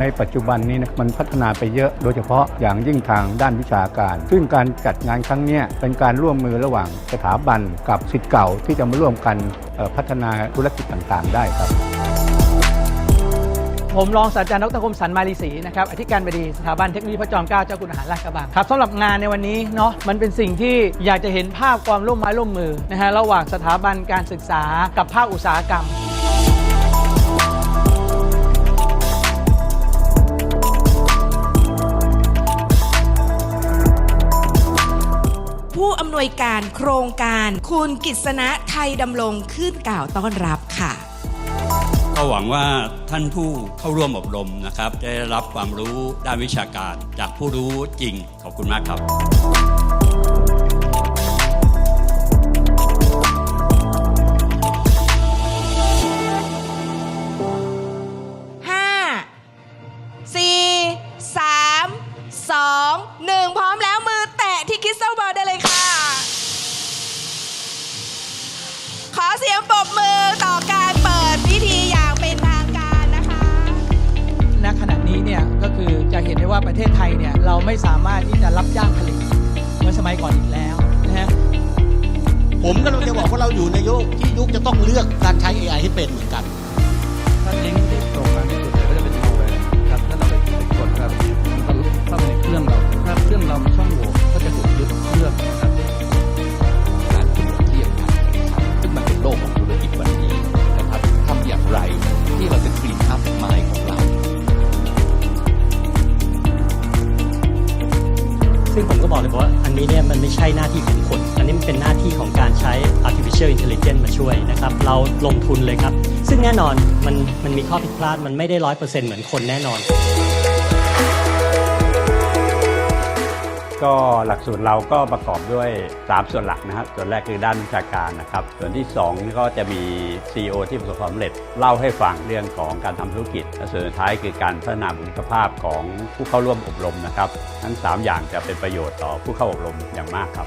ในปัจจุบันนี้นะมันพัฒนาไปเยอะโดยเฉพาะอย่างยิ่งทางด้านวิชาการ ซึ่งการจัดงานครั้งนี้เป็นการร่วมมือระหว่างสถาบันกับสิทธิ์เก่าที่จะมาร่วมกันพัฒนาธุรกิจต่างๆ ได้ครับ ผมรองศาสตราจารย์ดรคมสันมาลีศรีนะครับอธิการบดีสถาบันเทคโนโลยีพระจอมเกล้าเจ้าคุณทหารราชกระบังครับสำหรับงานในวันนี้เนาะมันเป็นสิ่งที่อยากจะเห็นภาพความร่วมไม้ร่วมมือนะฮะระหว่างสถาบันการศึกษากับภาคอุตสาหกรรม วยการโครงการคุณกิษณะไทยดำรงขึ้นกล่าวต้อนรับค่ะ ก็หวังว่าท่านผู้เข้าร่วมอบรมนะครับ ได้รับความรู้ด้านวิชาการจากผู้รู้จริง ขอบคุณมากครับ เสียงปรบมือต่อการเปิดพิธีอย่างเป็นทางการนะคะณขณะนี้เนี่ยก็คือจะเห็นได้ว่าประเทศไทยเนี่ยเราไม่สามารถที่จะรับจ้างผลิตเหมือนสมัยก่อนอีกแล้วนะฮะ ผมกำลังจะบอกว่าเราอยู่ในยุคที่ยุคจะต้องเลือกการใช้ AI ให้เป็นเหมือนกัน ถ้าลิงก์ที่ตรงกันที่สุด ซึ่งผมก็บอกเลยว่าอันนี้เนี่ยมันไม่ใช่หน้าที่ของคน อันนี้มันเป็นหน้าที่ของการใช้ artificial intelligence มาช่วยนะครับ เราลงทุนเลยครับ ซึ่งแน่นอนมันมันมีข้อผิดพลาดมันไม่ได้ร้อยเปอร์เซ็นต์เหมือนคนแน่นอน ก็หลักสูตรเราก็ประกอบด้วย 3 ส่วนหลักนะครับส่วนแรกคือด้านวิชาการนะครับ ส่วนที่2นี่ก็จะมี CEO ที่ประสบความสำเร็จเล่าให้ฟังเรื่องของการทำธุรกิจ และส่วนสุดท้ายคือการพัฒนาบุคลิกภาพของผู้เข้าร่วมอบรมนะครับ ทั้ง 3 อย่างจะเป็นประโยชน์ต่อผู้เข้าอบรมอย่างมากครับ